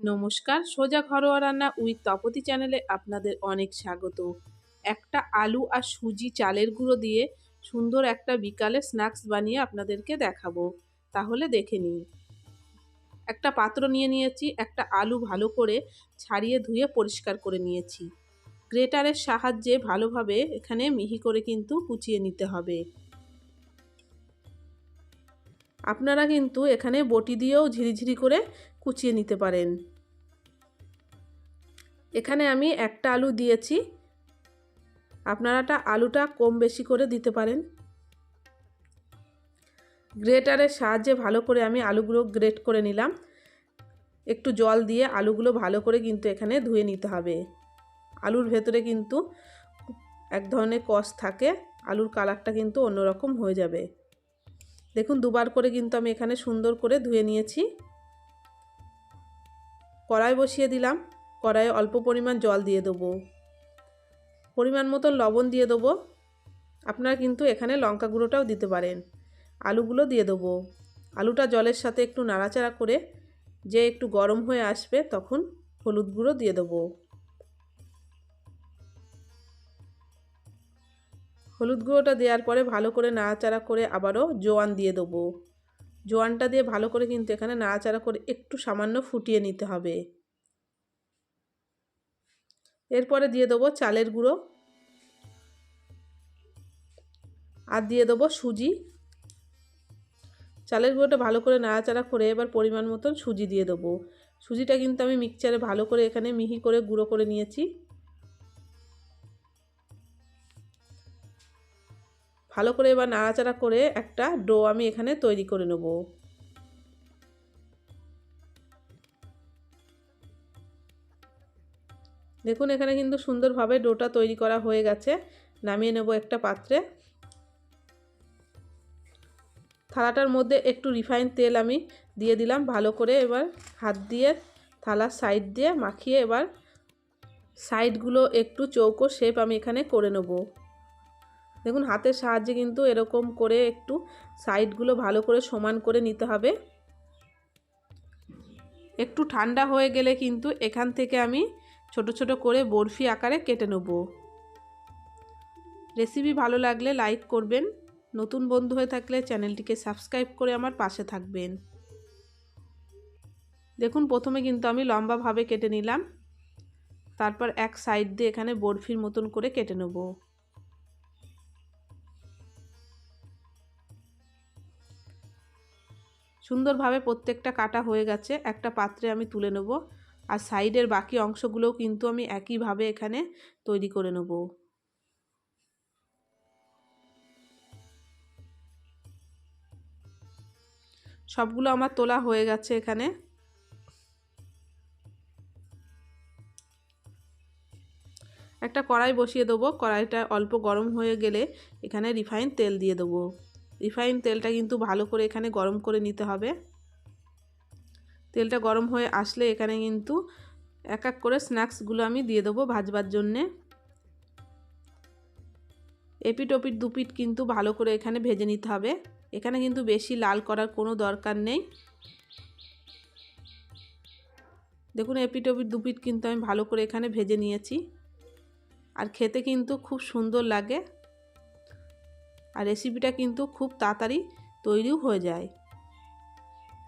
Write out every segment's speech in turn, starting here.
নমস্কার, সোজা ঘরোয়া রান্না উইথ তপতি চ্যানেলে আপনাদের অনেক স্বাগত। একটা আলু আর সুজি চালের গুঁড়ো দিয়ে সুন্দর একটা বিকালে স্ন্যাক্স বানিয়ে আপনাদেরকে দেখাবো। তাহলে দেখে নিন। একটা পাত্র নিয়ে নিয়েছি, একটা আলু ভালো করে ছাড়িয়ে ধুয়ে পরিষ্কার করে নিয়েছি। গ্রেটারের সাহায্যে ভালোভাবে এখানে মিহি করে কিন্তু কুচিয়ে নিতে হবে। আপনারা কিন্তু এখানে বটি দিয়েও ঝিরিঝিরি করে কুচিয়ে নিতে পারেন। এখানে আমি একটা আলু দিয়েছি। আপনারাটা আলুটা কম বেশি করে দিতে পারেন। গ্রেটারের সাহায্যে ভালো করে আমি আলুগুলো গ্রেট করে নিলাম। একটু জল দিয়ে আলুগুলো ভালো করে কিন্তু এখানে ধুয়ে নিতে হবে। আলুর ভেতরে কিন্তু এক ধরনের কষ থাকে, আলুর কালারটা কিন্তু অন্যরকম হয়ে যাবে। দেখুন, দুবার করে কিন্তু আমি এখানে সুন্দর করে ধুয়ে নিয়েছি। কড়াই বসিয়ে দিলাম। কড়াইয়ে অল্প পরিমাণ জল দিয়ে দেবো। পরিমাণ মতো লবণ দিয়ে দেবো। আপনারা কিন্তু এখানে লঙ্কা গুঁড়োটাও দিতে পারেন। আলুগুলো দিয়ে দেবো। আলুটা জলের সাথে একটু নাড়াচাড়া করে যে একটু গরম হয়ে আসবে তখন হলুদ গুঁড়ো দিয়ে দেবো। হলুদ গুঁড়োটা দেওয়ার পরে ভালো করে নাড়াচাড়া করে আবারও জোয়ান দিয়ে দেবো। জোয়ানটা দিয়ে ভালো করে কিন্তু এখানে নাড়াচাড়া করে একটু সামান্য ফুটিয়ে নিতে হবে। এরপরে দিয়ে দেবো চালের গুঁড়ো। আর দিয়ে দেবো সুজি। চালের গুঁড়োটা ভালো করে নাড়াচাড়া করে এবার পরিমাণ মতন সুজি দিয়ে দেবো। সুজিটা কিন্তু আমি মিক্সচারে ভালো করে এখানে মিহি করে গুঁড়ো করে নিয়েছি। ভালো করে এবার নাড়াচাড়া করে একটা ডো আমি এখানে তৈরি করে নেব। দেখুন, এখানে কিন্তু সুন্দরভাবে ডোটা তৈরি করা হয়ে গেছে। নামিয়ে নেব একটা পাত্রে। থালাটার মধ্যে একটু রিফাইন তেল আমি দিয়ে দিলাম ভালো করে। এবার হাত দিয়ে থালার সাইড দিয়ে মাখিয়ে এবার সাইডগুলো একটু চৌকো শেপ আমি এখানে করে নেব। দেখুন, হাতের সাহায্যে কিন্তু এরকম করে একটু সাইডগুলো ভালো করে সমান করে নিতে হবে। একটু ঠান্ডা হয়ে গেলে কিন্তু এখান থেকে আমি ছোট ছোট করে বরফি আকারে কেটে নেব। রেসিপি ভালো লাগলে লাইক করবেন। নতুন বন্ধু হয়ে থাকলে চ্যানেলটিকে সাবস্ক্রাইব করে আমার পাশে থাকবেন। দেখুন, প্রথমে কিন্তু আমি লম্বাভাবে কেটে নিলাম। তারপর এক সাইড দিয়ে এখানে বরফির মতন করে কেটে নেব। সুন্দরভাবে প্রত্যেকটা কাটা হয়ে গেছে। একটা পাত্রে আমি তুলে নেব। আর সাইডের বাকি অংশগুলোও কিন্তু আমি একইভাবে এখানে তৈরি করে নেব। সবগুলো আমার তোলা হয়ে গেছে এখানে। একটা কড়াই বসিয়ে দেবো। কড়াইটা অল্প গরম হয়ে গেলে এখানে রিফাইন তেল দিয়ে দেবো। রিফাইন তেলটা কিন্তু ভালো করে এখানে গরম করে নিতে হবে। তেলটা গরম হয়ে আসলে এখানে কিন্তু এক এক করে স্ন্যাক্সগুলো আমি দিয়ে দেবো ভাজবার জন্যে। এপিট ওপিট দুপিট কিন্তু ভালো করে এখানে ভেজে নিতে হবে। এখানে কিন্তু বেশি লাল করার কোনো দরকার নেই। দেখুন এপিট ওপিট দুপিট কিন্তু আমি ভালো করে এখানে ভেজে নিয়েছি। আর খেতে কিন্তু খুব সুন্দর লাগে। আর রেসিপিটা কিন্তু খুব তাড়াতাড়ি তৈরিও হয়ে যায়।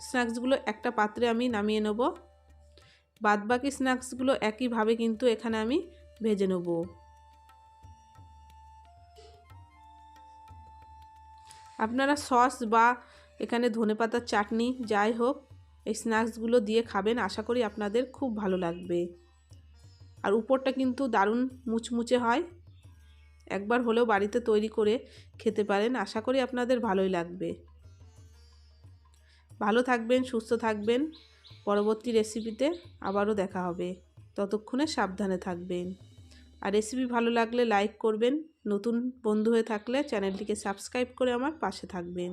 স্ন্যাক্সগুলো একটা পাত্রে আমি নামিয়ে নেব। বাদবাকি স্ন্যাক্সগুলো একইভাবে কিন্তু এখানে আমি ভেজে নেব। আপনারা সস বা এখানে ধনেপাতার চাটনি যাই হোক, এই স্ন্যাক্সগুলো দিয়ে খাবেন, আশা করি আপনাদের খুব ভালো লাগবে। আর উপরটা কিন্তু দারুণ মুচমুচে হয়। একবার হলেও বাড়িতে তৈরি করে খেতে পারেন, আশা করি আপনাদের ভালোই লাগবে। ভালো থাকবেন, সুস্থ থাকবেন। পরবর্তী রেসিপিতে আবারও দেখা হবে। ততক্ষণে সাবধানে থাকবেন। আর রেসিপি ভালো লাগলে লাইক করবেন। নতুন বন্ধু হয়ে থাকলে চ্যানেলটিকে সাবস্ক্রাইব করে আমার পাশে থাকবেন।